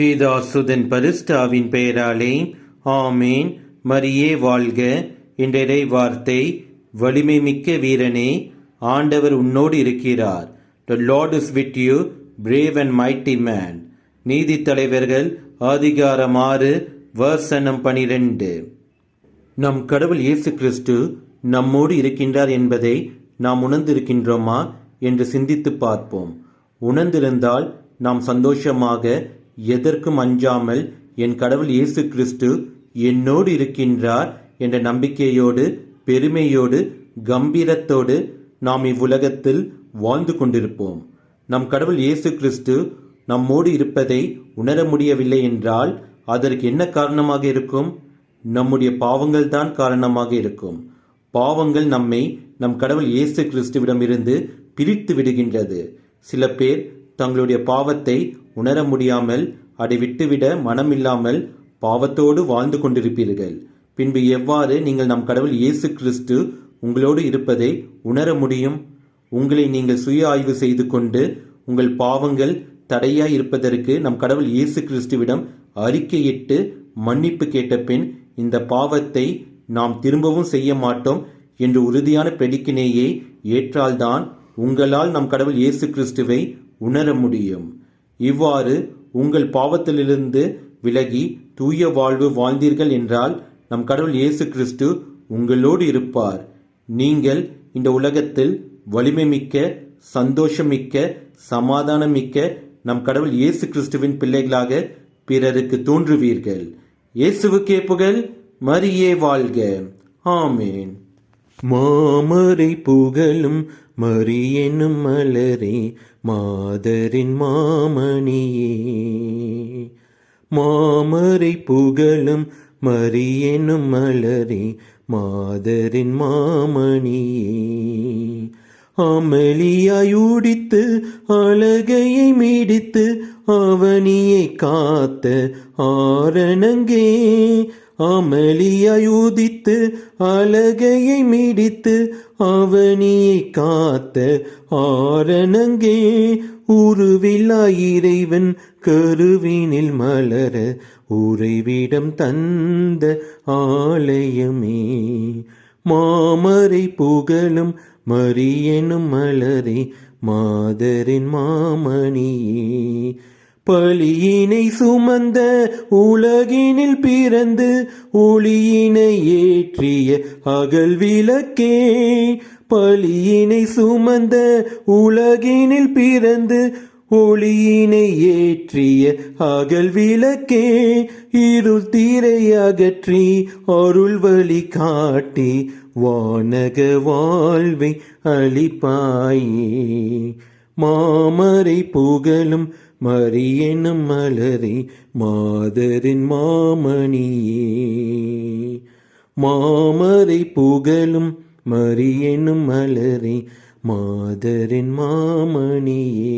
பீதாசுதன் பரிஸ்டாவின் பெயராலே ஆமேன். மரியே வாழ்க. இன்றைய வார்த்தை வலிமை மிக்க வீரனே ஆண்டவர் உன்னோடு இருக்கிறார். The Lord is with you brave and mighty man நீதி தலைவர்கள் அதிகாரம் ஆறு வர்சனம் பனிரெண்டு. நம் கடவுள் இயேசு கிறிஸ்து நம்மோடு இருக்கின்றார் என்பதை நாம் உணர்ந்திருக்கின்றோமா? என்று சிந்தித்து பார்ப்போம். உணர்ந்திருந்தால் நாம் சந்தோஷமாக எதற்கும் அஞ்சாமல் என் கடவுள் இயேசு கிறிஸ்து என்னோடு இருக்கின்றார் என்ற நம்பிக்கையோடு பெருமையோடு கம்பீரத்தோடு நாம் இவ்வுலகத்தில் வாழ்ந்து கொண்டிருப்போம். நம் கடவுள் இயேசு கிறிஸ்து நம்மோடு இருப்பதை உணர முடியவில்லை என்றால் அதற்கு என்ன காரணமாக இருக்கும்? நம்முடைய பாவங்கள் தான் காரணமாக இருக்கும். பாவங்கள் நம்மை நம் கடவுள் இயேசு கிறிஸ்துவிடமிருந்து பிரித்து விடுகின்றது. சில பேர் தங்களுடைய பாவத்தை உணர முடியாமல் அதை விட்டுவிட மனமில்லாமல் பாவத்தோடு வாழ்ந்து கொண்டிருப்பீர்கள். பின்பு எவ்வாறு நீங்கள் நம் கடவுள் இயேசு கிறிஸ்து உங்களோடு இருப்பதை உணர முடியும்? உங்களை நீங்கள் சுய ஆய்வு செய்து கொண்டு உங்கள் பாவங்கள் தடையாய் இருப்பதற்கு நம் கடவுள் இயேசு கிறிஸ்துவிடம் அறிக்கையிட்டு மன்னிப்பு கேட்ட பின் இந்த பாவத்தை நாம் திரும்பவும் செய்ய மாட்டோம் என்று உறுதியான பெடிக்கினேயை ஏற்றால்தான் உங்களால் நம் கடவுள் இயேசு கிறிஸ்துவை உணர முடியும். இவ்வாறு உங்கள் பாவத்திலிருந்து விலகி தூய வாழ்வு வாழ்ந்தீர்கள் என்றால் நம் கடவுள் இயேசு கிறிஸ்து உங்களோடு இருப்பார். நீங்கள் இந்த உலகத்தில் வலிமை மிக்க சந்தோஷமிக்க சமாதானமிக்க நம் கடவுள் இயேசு கிறிஸ்துவின் பிள்ளைகளாக பிறருக்கு தோன்றுவீர்கள். இயேசுவுக்கே புகழ் மரியே வாழ்க. ஆமேன். மாமரை புகழும் மரியனும் மலரே மாதரின் மாமணியே. மாமரை புகழும் மரியனும் மலரே மாதரின் மாமணியே. அமளியாயுடித்து அழகையை மீடித்து அவனியை காத்த ஆரணங்கே. அமளியாயுதித்து அழகையை மிடித்து அவனியை காத்த ஆரணங்கே உருவில்லா இறைவன் கருவினில் மலர உறைவிடம் தந்த ஆலயமே. மாமரை புகழும் மரியனும் மலரே மாதரின் மாமணியே. பலியினை சுமந்த உலகினில் பிறந்து ஒளியினை ஏற்றிய அகல் விளக்கே. பலியினை சுமந்த உலகினில் பிறந்து ஒளியினை ஏற்றிய அகல் விளக்கே. இருள் தீரை அகற்றி அருள் வழி காட்டி வானக வாழ்வை அளிப்பாயே. மாமரை புகழும் மரியனும் மலரே மாதரின் மாமணியே. மாமரை புகழும் மரியனும் மலரே மாதரின் மாமணியே.